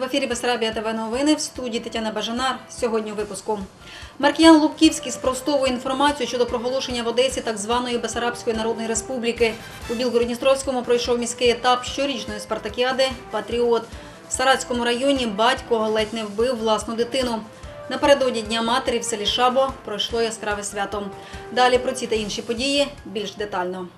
в ефірі Бесарабія ТВ новини в студії Тетяна Бажанар. Сьогодні у випуску. Маркіян Лубківський спростовує інформацію щодо проголошення в Одесі так званої Бесарабської Народної Республіки. У Білгородністровському пройшов міський етап щорічної спартакіади Патріот. В Саратському районі батько ледь не вбив власну дитину. Напередодні Дня матері в селі Шабо пройшло яскраве свято. Далі про ці та інші події більш детально.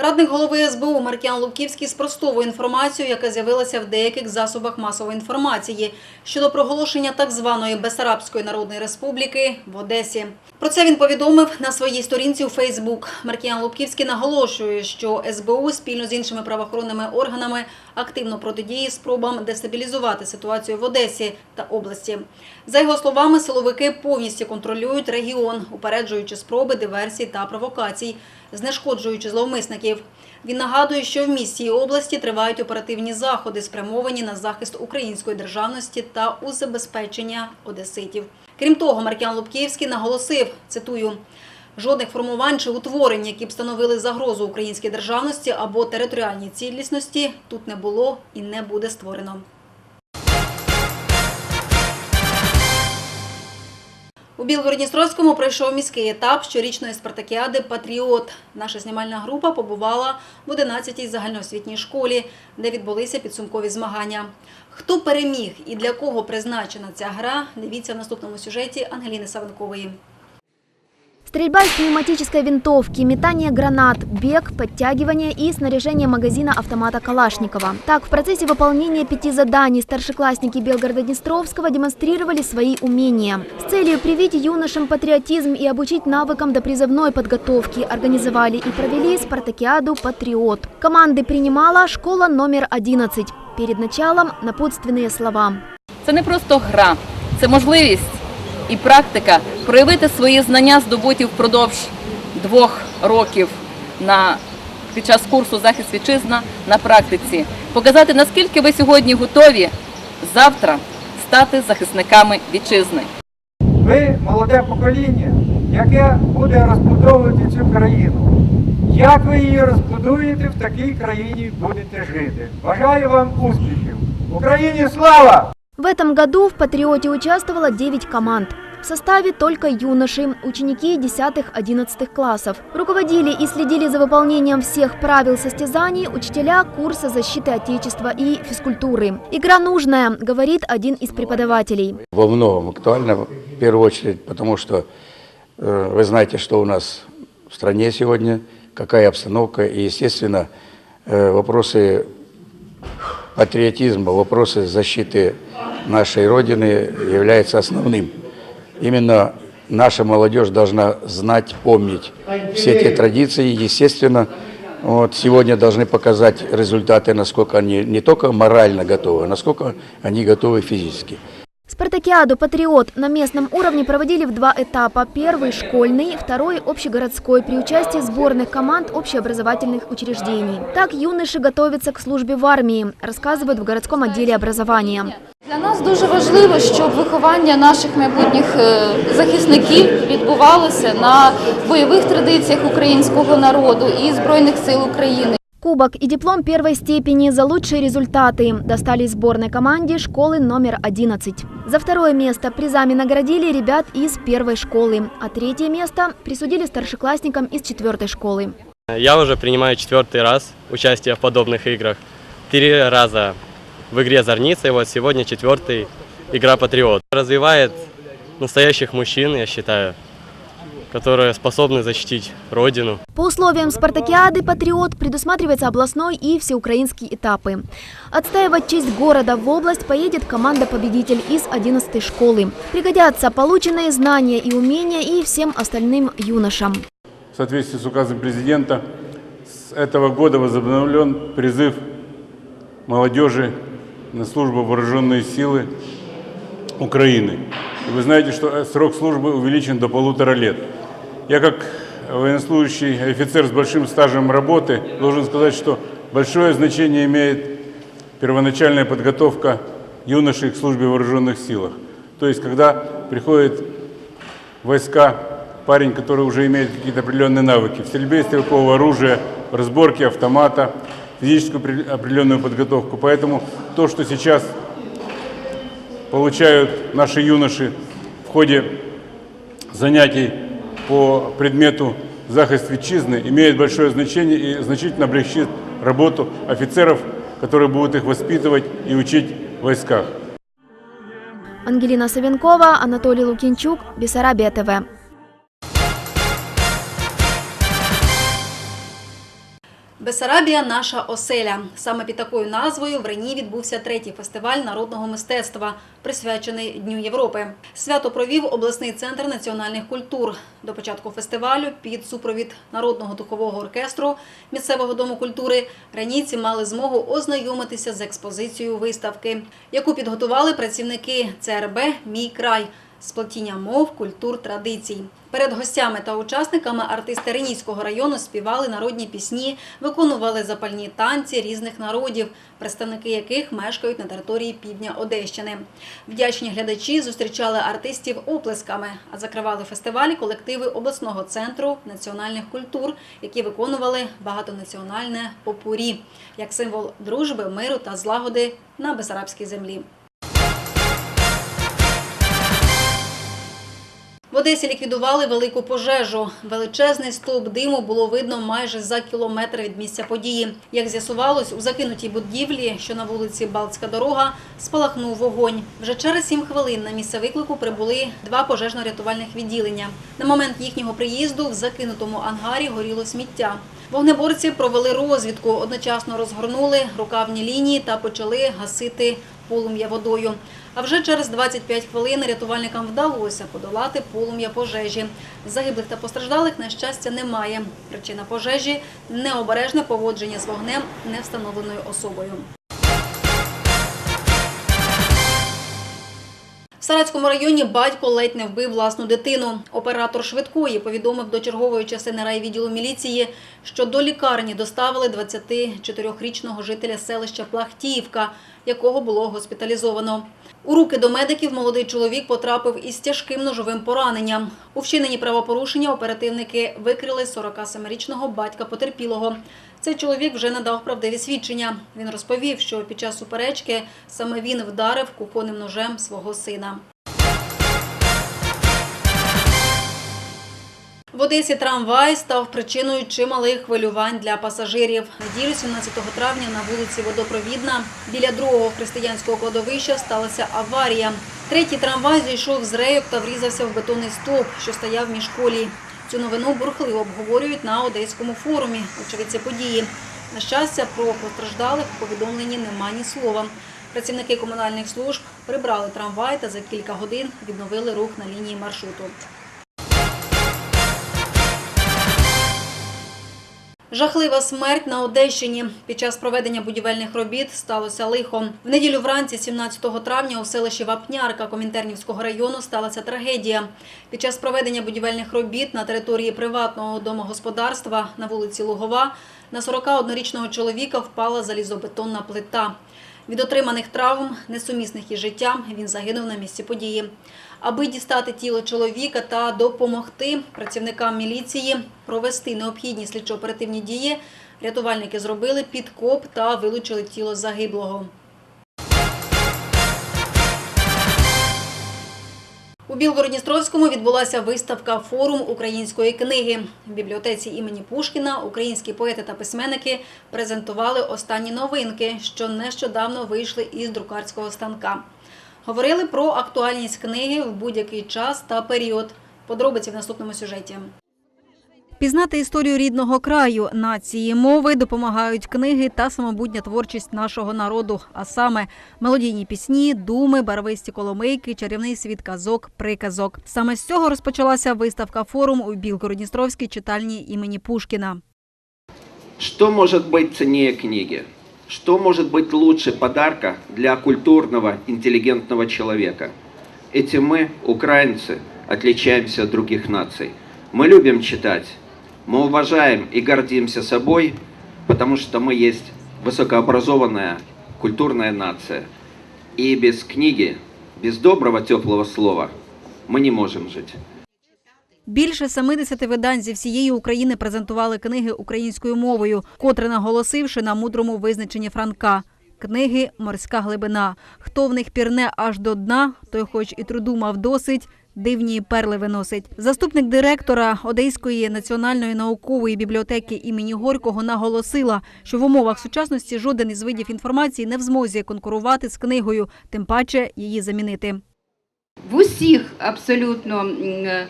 Радник голови СБУ Маркіан Лубківський спростовує інформацію, яка з'явилася в деяких засобах масової інформації щодо проголошення так званої Бесарабської Народної Республіки в Одесі. Про це він повідомив на своїй сторінці у Фейсбук. Маркіан Лубківський наголошує, що СБУ спільно з іншими правоохоронними органами активно протидіє спробам дестабілізувати ситуацію в Одесі та області. За його словами, силовики повністю контролюють регіон, упереджуючи спроби диверсій та провокацій, знешкоджуючи зловмисників. Він нагадує, що в місті і області тривають оперативні заходи, спрямовані на захист української державності та у забезпечення одеситів. Крім того, Маркіан Лубківський наголосив, цитую, жодних формувань чи утворень, які б становили загрозу українській державності або територіальній цілісності, тут не було і не буде створено. У Білгородністровському пройшов міський етап щорічної спартакіади Патріот. Наша знімальна група побувала в 11-й загальноосвітній школі, де відбулися підсумкові змагання. Хто переміг і для кого призначена ця гра, дивіться в наступному сюжеті Ангеліни Савенкової. Стрельба из пневматической винтовки, метание гранат, бег, подтягивание и снаряжение магазина автомата Калашникова. Так, в процессе выполнения пяти заданий старшеклассники Белгорода-Днестровского демонстрировали свои умения. С целью привить юношам патриотизм и обучить навыкам до призывной подготовки организовали и провели спартакиаду «Патриот». Команды принимала школа номер 11. Перед началом напутственные слова. Це не просто гра, це можливість і практика проявити свої знання, здобуті впродовж двох років на під час курсу захист вітчизна на практиці, показати наскільки ви сьогодні готові завтра стати захисниками вітчизни. Ви молоде покоління, яке буде розбудовувати цю країну. Як ви її розбудуєте, в такій країні будете жити. Бажаю вам успіхів! Україні слава! В этом году в «Патриоте» участвовало 9 команд. В составе только юноши, ученики 10-11 классов. Руководили и следили за выполнением всех правил состязаний учителя курса защиты Отечества и физкультуры. Игра нужная, говорит один из преподавателей. во многом актуально, в первую очередь, потому что э, вы знаете, что у нас в стране сегодня, какая обстановка, и, естественно, э, вопросы патриотизма, вопросы защиты нашей Родины являются основным. Именно наша молодежь должна знать, помнить все эти традиции, естественно, вот сегодня должны показать результаты, насколько они не только морально готовы, а насколько они готовы физически. Спартакиаду «Патриот» на местном уровне проводили в два этапа. Первый – школьный, второй – общегородской, при участии сборных команд общеобразовательных учреждений. Так юноши готовятся к службе в армии, рассказывают в городском отделе образования. Для нас дуже важливо, щоб виховання наших майбутніх е, захисників відбувалося на бойових традиціях українського народу і Збройних сил України. Кубок и диплом первой степени за лучшие результаты достались сборной команде школы номер 11. За второе место призами наградили ребят из первой школы, а третье место присудили старшеклассникам из четвертой школы. Я уже принимаю четвертый раз участие в подобных играх. Три раза в игре «Зорница», и вот сегодня четвертый игра «Патриот». Развивает настоящих мужчин, я считаю, которые способны защитить Родину. По условиям спартакиады «Патриот» предусматривается областной и всеукраинский этапы. Отстаивать честь города в область поедет команда-победитель из 11 школы. Пригодятся полученные знания и умения и всем остальным юношам. В соответствии с указом президента с этого года возобновлен призыв молодежи на службу в вооруженные силы Украины. И вы знаете, что срок службы увеличен до полутора лет. Я как военнослужащий офицер с большим стажем работы должен сказать, что большое значение имеет первоначальная подготовка юношей к службе в вооруженных силах. То есть, когда приходит в войска парень, который уже имеет какие-то определенные навыки в стрельбе стрелкового оружия, разборки автомата, физическую опре- определенную подготовку. Поэтому то, что сейчас получают наши юноши в ходе занятий по предмету захист вітчизни имеет большое значение и значительно облегчит работу офицеров, которые будут их воспитывать и учить в войсках. Ангелина Савенкова, Анатолий Лукинчук, Бессарабия ТВ. Бесарабія наша оселя. Саме під такою назвою в Рені відбувся третій фестиваль народного мистецтва, присвячений Дню Європи. Свято провів обласний центр національних культур. До початку фестивалю під супровід народного духового оркестру місцевого дому культури ренійці мали змогу ознайомитися з експозицією виставки, яку підготували працівники ЦРБ Мій край сплетіння мов, культур, традицій. Перед гостями та учасниками артисти Ренійського району співали народні пісні, виконували запальні танці різних народів, представники яких мешкають на території півдня Одещини. Вдячні глядачі зустрічали артистів оплесками, а закривали фестиваль колективи обласного центру національних культур, які виконували багатонаціональне попурі як символ дружби, миру та злагоди на Бесарабській землі. Одесі ліквідували велику пожежу. Величезний стовп диму було видно майже за кілометр від місця події. Як з'ясувалось, у закинутій будівлі, що на вулиці Балтська дорога, спалахнув вогонь. Вже через сім хвилин на місце виклику прибули два пожежно-рятувальних відділення. На момент їхнього приїзду в закинутому ангарі горіло сміття. Вогнеборці провели розвідку, одночасно розгорнули рукавні лінії та почали гасити полум'я водою. А вже через 25 хвилин рятувальникам вдалося подолати полум'я пожежі. Загиблих та постраждалих, на щастя, немає. Причина пожежі – необережне поводження з вогнем невстановленою особою. В Саратському районі батько ледь не вбив власну дитину. Оператор швидкої повідомив до чергової частини райвідділу міліції, що до лікарні доставили 24-річного жителя селища Плахтіївка, якого було госпіталізовано. У руки до медиків молодий чоловік потрапив із тяжким ножовим пораненням. У вчиненні правопорушення оперативники викрили 47-річного батька потерпілого. Цей чоловік вже надав правдиві свідчення. Він розповів, що під час суперечки саме він вдарив кухонним ножем свого сина. В Одесі трамвай став причиною чималих хвилювань для пасажирів. Неділю 17 травня на вулиці Водопровідна біля другого християнського кладовища сталася аварія. Третій трамвай зійшов з рейок та врізався в бетонний стовп, що стояв між колій. Цю новину бурхливо обговорюють на одеському форумі. Очевидці події. На щастя, про постраждалих у повідомленні нема ні слова. Працівники комунальних служб прибрали трамвай та за кілька годин відновили рух на лінії маршруту. Жахлива смерть на Одещині. Під час проведення будівельних робіт сталося лихо. В неділю вранці, 17 травня, у селищі Вапнярка Комінтернівського району сталася трагедія. Під час проведення будівельних робіт на території приватного домогосподарства на вулиці Лугова на 41-річного чоловіка впала залізобетонна плита. Від отриманих травм, несумісних із життям, він загинув на місці події. Аби дістати тіло чоловіка та допомогти працівникам міліції провести необхідні слідчо-оперативні дії, рятувальники зробили підкоп та вилучили тіло загиблого. У Білгородністровському відбулася виставка «Форум української книги». В бібліотеці імені Пушкіна українські поети та письменники презентували останні новинки, що нещодавно вийшли із друкарського станка. Говорили про актуальність книги в будь-який час та період. Подробиці в наступному сюжеті. Пізнати історію рідного краю, нації, мови допомагають книги та самобутня творчість нашого народу, а саме мелодійні пісні, думи, барвисті коломийки, чарівний світ казок, приказок. Саме з цього розпочалася виставка форум у Білгородністровській читальні імені Пушкіна. Что может быть ценнее книги? Что может быть лучше подарка для культурного, интеллигентного человека? Этим мы, украинцы, отличаемся от других наций. Мы любим читать, мы уважаем и гордимся собой, потому что мы есть высокообразованная культурная нация. И без книги, без доброго, теплого слова мы не можем жить. Більше 70 видань зі всієї України презентували книги українською мовою, котре наголосивши на мудрому визначенні Франка. Книги Морська глибина. Хто в них пірне аж до дна, той, хоч і труду мав досить, дивні перли виносить. Заступник директора Одеської національної наукової бібліотеки імені Горького наголосила, що в умовах сучасності жоден із видів інформації не в змозі конкурувати з книгою, тим паче її замінити. в усіх абсолютно е,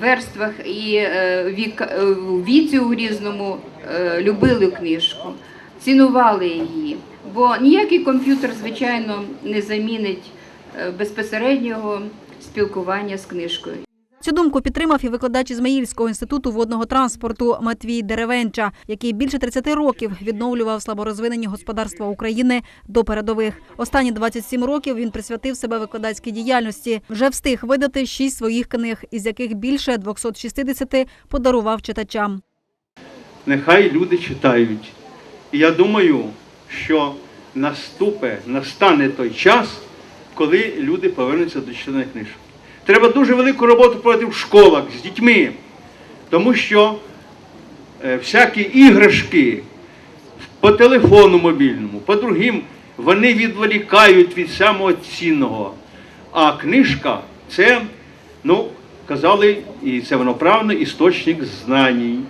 верствах і е, вік, е, віці у різному е, любили книжку, цінували її. Бо ніякий комп'ютер, звичайно, не замінить безпосереднього спілкування з книжкою. Цю думку підтримав і викладач Ізмаїльського інституту водного транспорту Матвій Деревенча, який більше 30 років відновлював слаборозвинені господарства України до передових. Останні 27 років він присвятив себе викладацькій діяльності. Вже встиг видати шість своїх книг, із яких більше 260 подарував читачам. нехай люди читають. Я думаю, що наступе, настане той час, коли люди повернуться до читання книжок. Треба дуже велику роботу проводити в школах з дітьми, тому що е, всякі іграшки по телефону мобільному, по другим, вони відволікають від самого цінного. А книжка це, ну, казали, і це воно правильно, істочник знань.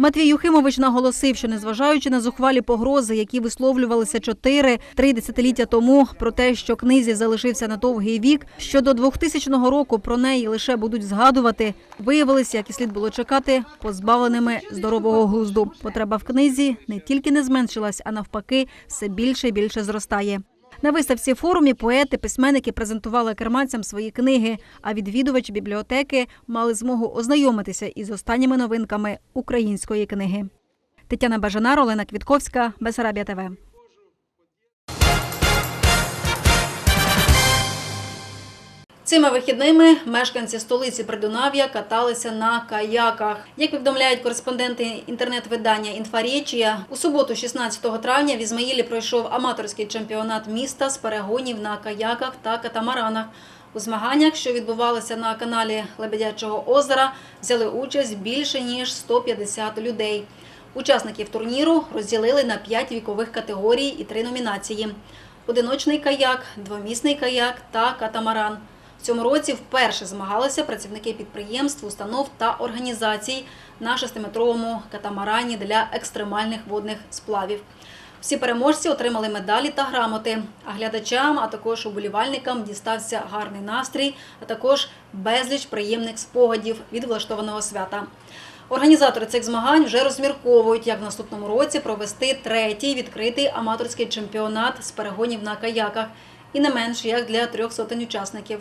Матвій Юхимович наголосив, що незважаючи на зухвалі погрози, які висловлювалися 4-3 десятиліття тому, про те, що книзі залишився на довгий вік, що до 2000 року про неї лише будуть згадувати, виявилися, як і слід було чекати, позбавленими здорового глузду. Потреба в книзі не тільки не зменшилась, а навпаки, все більше і більше зростає. На виставці форумі поети, письменники презентували керманцям свої книги, а відвідувачі бібліотеки мали змогу ознайомитися із останніми новинками української книги. Тетяна Бажанар, Олена Квітковська, Бесарабія ТВ. Цими вихідними мешканці столиці Придунав'я каталися на каяках. Як повідомляють кореспонденти інтернет-видання Інфарічія, у суботу, 16 травня, в Ізмаїлі пройшов аматорський чемпіонат міста з перегонів на каяках та катамаранах. У змаганнях, що відбувалися на каналі Лебедячого озера, взяли участь більше ніж 150 людей. Учасників турніру розділили на 5 вікових категорій і 3 номінації: одиночний каяк, двомісний каяк та катамаран. В цьому році вперше змагалися працівники підприємств, установ та організацій на шестиметровому катамарані для екстремальних водних сплавів. Всі переможці отримали медалі та грамоти. А глядачам, а також уболівальникам дістався гарний настрій, а також безліч приємних спогадів від влаштованого свята. Організатори цих змагань вже розмірковують, як в наступному році провести третій відкритий аматорський чемпіонат з перегонів на каяках, і не менш як для трьох сотень учасників.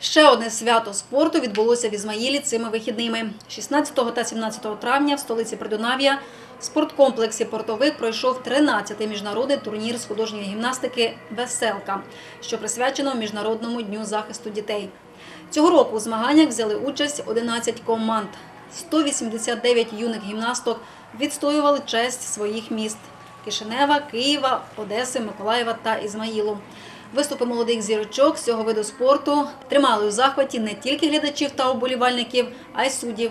Ще одне свято спорту відбулося в Ізмаїлі цими вихідними. 16 та 17 травня в столиці Придунав'я в спорткомплексі «Портовик» пройшов 13-й міжнародний турнір з художньої гімнастики «Веселка», що присвячено Міжнародному дню захисту дітей. Цього року у змаганнях взяли участь 11 команд. 189 юних гімнасток відстоювали честь своїх міст – Кишинева, Києва, Одеси, Миколаєва та Ізмаїлу. Виступи молодих зірочок з цього виду спорту тримали у захваті не тільки глядачів та оболівальників, а й суддів.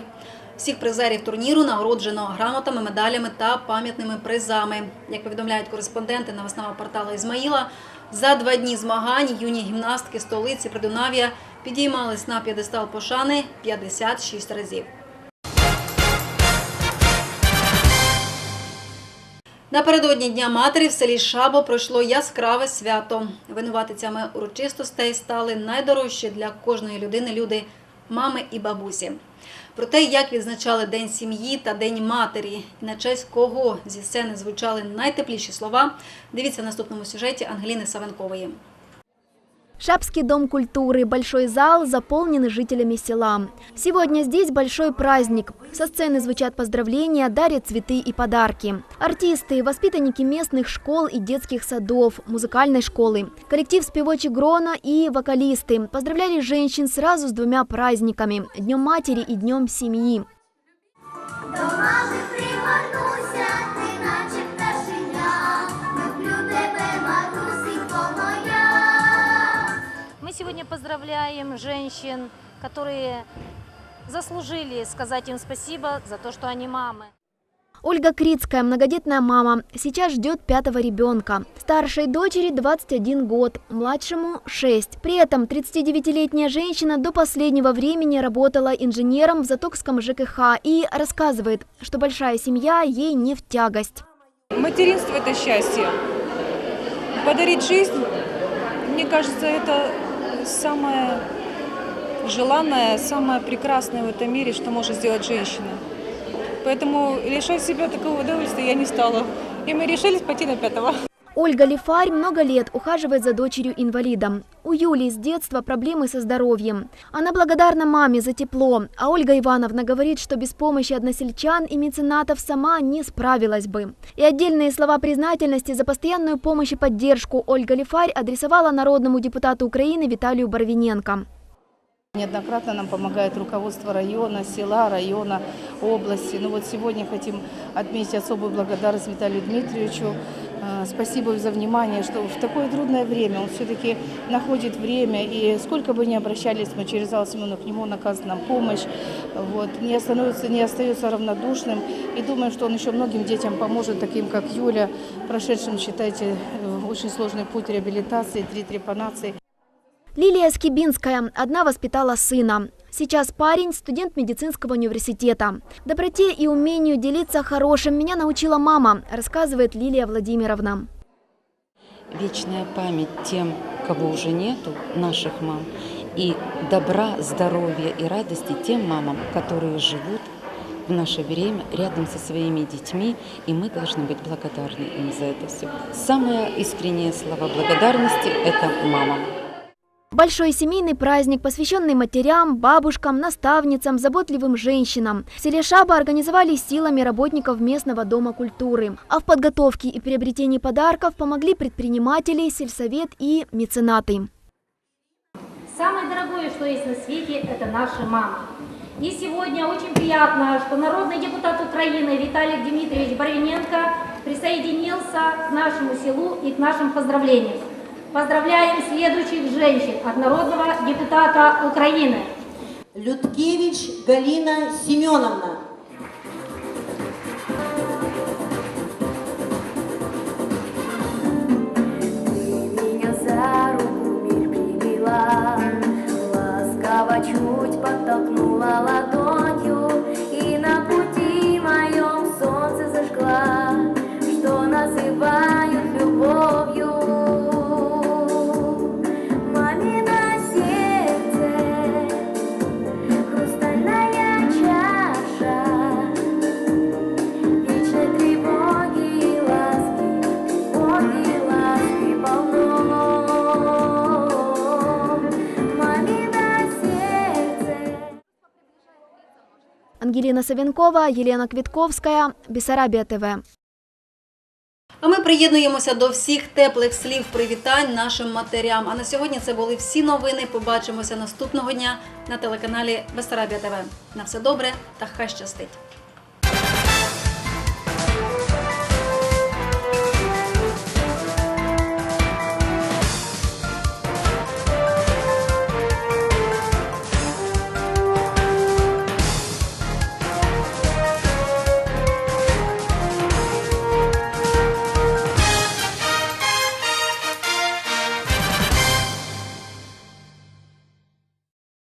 Всіх призерів турніру нагороджено грамотами, медалями та пам'ятними призами. Як повідомляють кореспонденти новосного порталу Ізмаїла, за два дні змагань юні гімнастки столиці Придунав'я підіймались на п'єдестал пошани 56 разів. Напередодні Дня матері в селі Шабо пройшло яскраве свято. Винуватицями урочистостей стали найдорожчі для кожної людини люди мами і бабусі. Про те, як відзначали День сім'ї та День матері, і на честь кого зі сцени звучали найтепліші слова, дивіться в наступному сюжеті Ангеліни Савенкової. Шапский дом культуры, большой зал, заполненный жителями села. Сегодня здесь большой праздник. Со сцены звучат поздравления, дарят цветы и подарки. Артисты, воспитанники местных школ и детских садов, музыкальной школы, коллектив спевочек Грона и вокалисты поздравляли женщин сразу с двумя праздниками – Днем матери и Днем семьи. До мами моя. поздравляем женщин, которые заслужили сказать им спасибо за то, что они мамы. Ольга Крицкая, многодетная мама, сейчас ждет пятого ребенка. Старшей дочери 21 год, младшему 6. При этом 39-летняя женщина до последнего времени работала инженером в Затокском ЖКХ и рассказывает, что большая семья ей не в тягость. Материнство – это счастье. Подарить жизнь, мне кажется, это самое желанное, самое прекрасное в этом мире, что может сделать женщина. Поэтому лишать себя такого удовольствия я не стала. И мы решились пойти на пятого. Ольга Лифарь много лет ухаживает за дочерью-инвалидом. У Юлии с детства проблемы со здоровьем. Она благодарна маме за тепло, а Ольга Ивановна говорит, что без помощи односельчан и меценатов сама не справилась бы. И отдельные слова признательности за постоянную помощь и поддержку Ольга Лифарь адресовала народному депутату Украины Виталию Барвиненко. Неоднократно нам помогает руководство района, села, района, области. Ну вот сегодня хотим отметить особую благодарность Виталию Дмитриевичу. Э, Спасибо за внимание, что в такое трудное время он все-таки находит время. И сколько бы ни обращались мы через Аллу Семеновну к нему, нам помощь. Вот, не, остановится, не остается равнодушным. И думаю, что он еще многим детям поможет, таким как Юля, прошедшим, считайте, э, очень сложный путь реабилитации, три трепанации. Лилия Скибинская одна воспитала сына. Сейчас парень – студент медицинского университета. Доброте и умению делиться хорошим меня научила мама, рассказывает Лилия Владимировна. Вечная память тем, кого уже нету, наших мам. И добра, здоровья и радости тем мамам, которые живут в наше время рядом со своими детьми, и мы должны быть благодарны им за это все. Самые искренние слова благодарности – это мамам. Большой семейный праздник, посвященный матерям, бабушкам, наставницам, заботливым женщинам. В селе Шаба организовали силами работников местного дома культуры. А в подготовке и приобретении подарков помогли предприниматели, сельсовет и меценаты. Самое дорогое, что есть на свете, это наша мама. И сегодня очень приятно, что народный депутат Украины Виталий Дмитриевич Барвиненко присоединился к нашему селу и к нашим поздравлениям. Поздравляем следующих женщин от народного депутата Украины. Людкевич Галина Семеновна. Меня за руку мир привела, ласково чуть подтолкнула ладонью Ангелина Єлена Квітковська, Бісарабія ТВ. А ми приєднуємося до всіх теплих слів привітань нашим матерям. А на сьогодні це були всі новини. Побачимося наступного дня на телеканалі Бесарабія ТВ. На все добре та хай щастить!